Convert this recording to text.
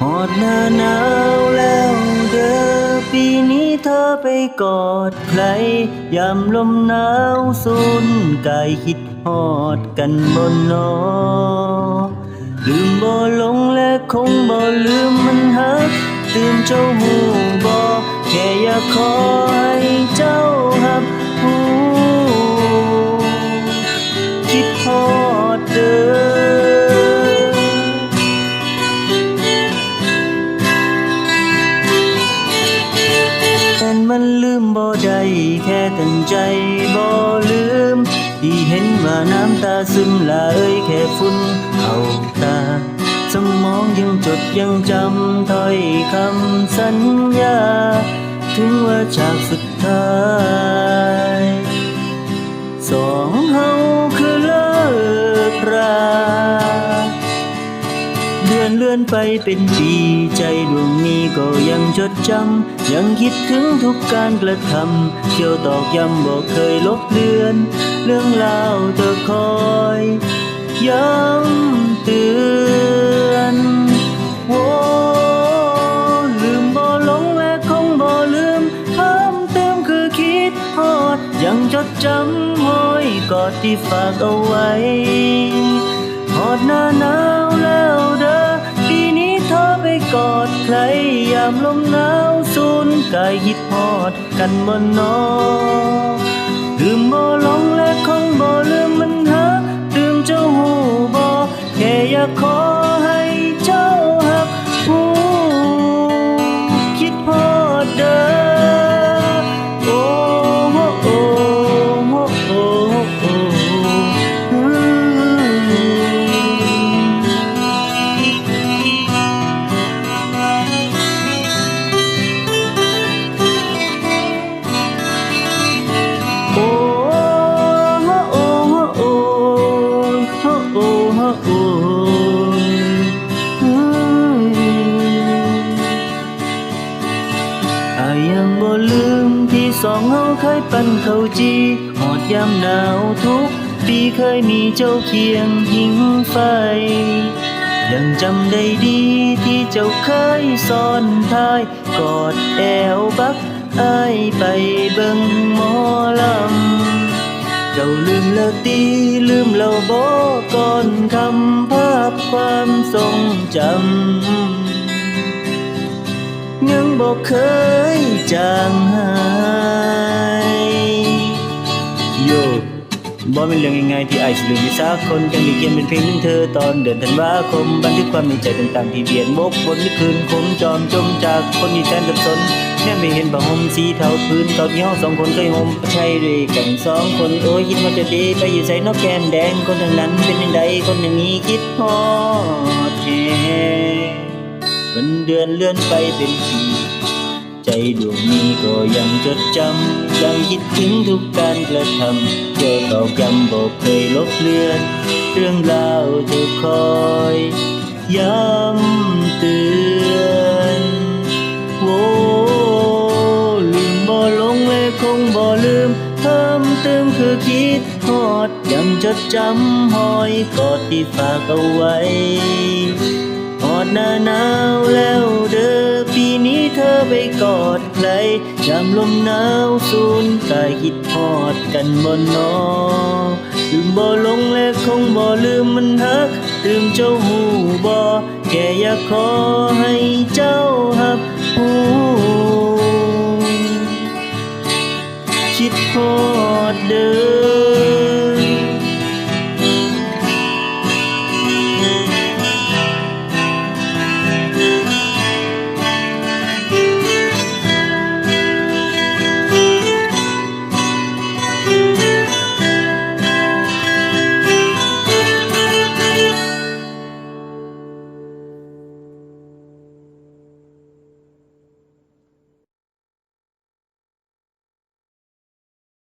หอดหน้าหนาวแล้วเด้อปีนี้เธอไปกอดใครยามลมหนาวสูนกายคิดหอดกันบนนอลืมบ่ลงและคงบ่ลืมมันหักตื่มเจ้าหูบ่แค่อยากขอให้เจ้าหับหูคิดฮอ มันลืมบ่ได้แค่ตั้งใจบ่ลืม ที่เห็นว่าน้ำตาซึมลาเอ้ยแค่ฝุ่นเอาตา สมองยังจดยังจำถ้อยคำสัญญา ถึงว่าจากสุดท้าย อนเลื่อนไปเป็นปีใจดวงนี้ก็ยังจดจำ ยังคิดถึงทุกการกระทำเที่ยวตอกย้ำบอกเคยลบเลือน เรื่องราวเธอคอยย้ำเตือนโอ้ลืมบ่ลงและคงบ่ลืมเพิ่มเติมคือคิดฮอด ยังจดจำห้อยกอดที่ฝากเอาไว้ามลมหนาวสูนกายคิดพอดกันบนนอลืมบ่ลงและคงบ่ลืมมันหักลืมเจ้าหูบ่แค่อยากขอ อายังบ่ลืมที่สองเฮาเคยปั่นเข้าจีหอดยามหนาวทุกปีเคยมีเจ้าเคียงหิงไฟ ยังจำได้ดีที่เจ้าเคยซ่อนท้าย กอดแอวบักอายไปเบิ่งหมอลำ เจ้าลืมแล้วตีลืมแล้วบอกก่อนคำภาพความทรงจำ ยังบอกเคยจางหายโยบ่เป็นเรื่องง่ายๆที่ไอายสิลืมมีสักคนจังได้เขียนเป็นเพลงถึงเธอตอนเดือนธันวาคมบันทึกความในใจต่างๆที่เบียนบกบนในคืนคมจอมจมจากคนที่แสนสับสนแค่ไม่เห็นผ้าห่มสีเทาพื้นตอนนี้เฮาสองคนเคยห่มใช่ด้วยกันสองคนโอ้ยคิดว่าจะดีไปอยู่ใส่นกแก้มแดงคนทางนั้นเป็นยังไงคนอย่างนี้คิดฮอดแฮ วันเดือนเลื่อนไปเป็นปี ใจดวงนี้ก็ยังจดจำ ยังคิดถึงทุกการกระทำเจอตอกย้ำบอกเคยลบเลือน เรื่องราวเธอคอย ย้ำเตือนโว้ลืมบ่ลงและคงบ่ลืม เพิ่มเติมคือคิดฮอดยังจดจำหอยกอดที่ฝากเอาไว้ ดหน้าหนาวแล้วเด้อปีนี้เธอไปกอดใครยามลมหนาวสูนกายคิดพอดกันบนนอลืมบ่ลงและคงบ่ลืมมันฮักลืมเจ้าหูบ่แค่อยากขอให้เจ้าหับ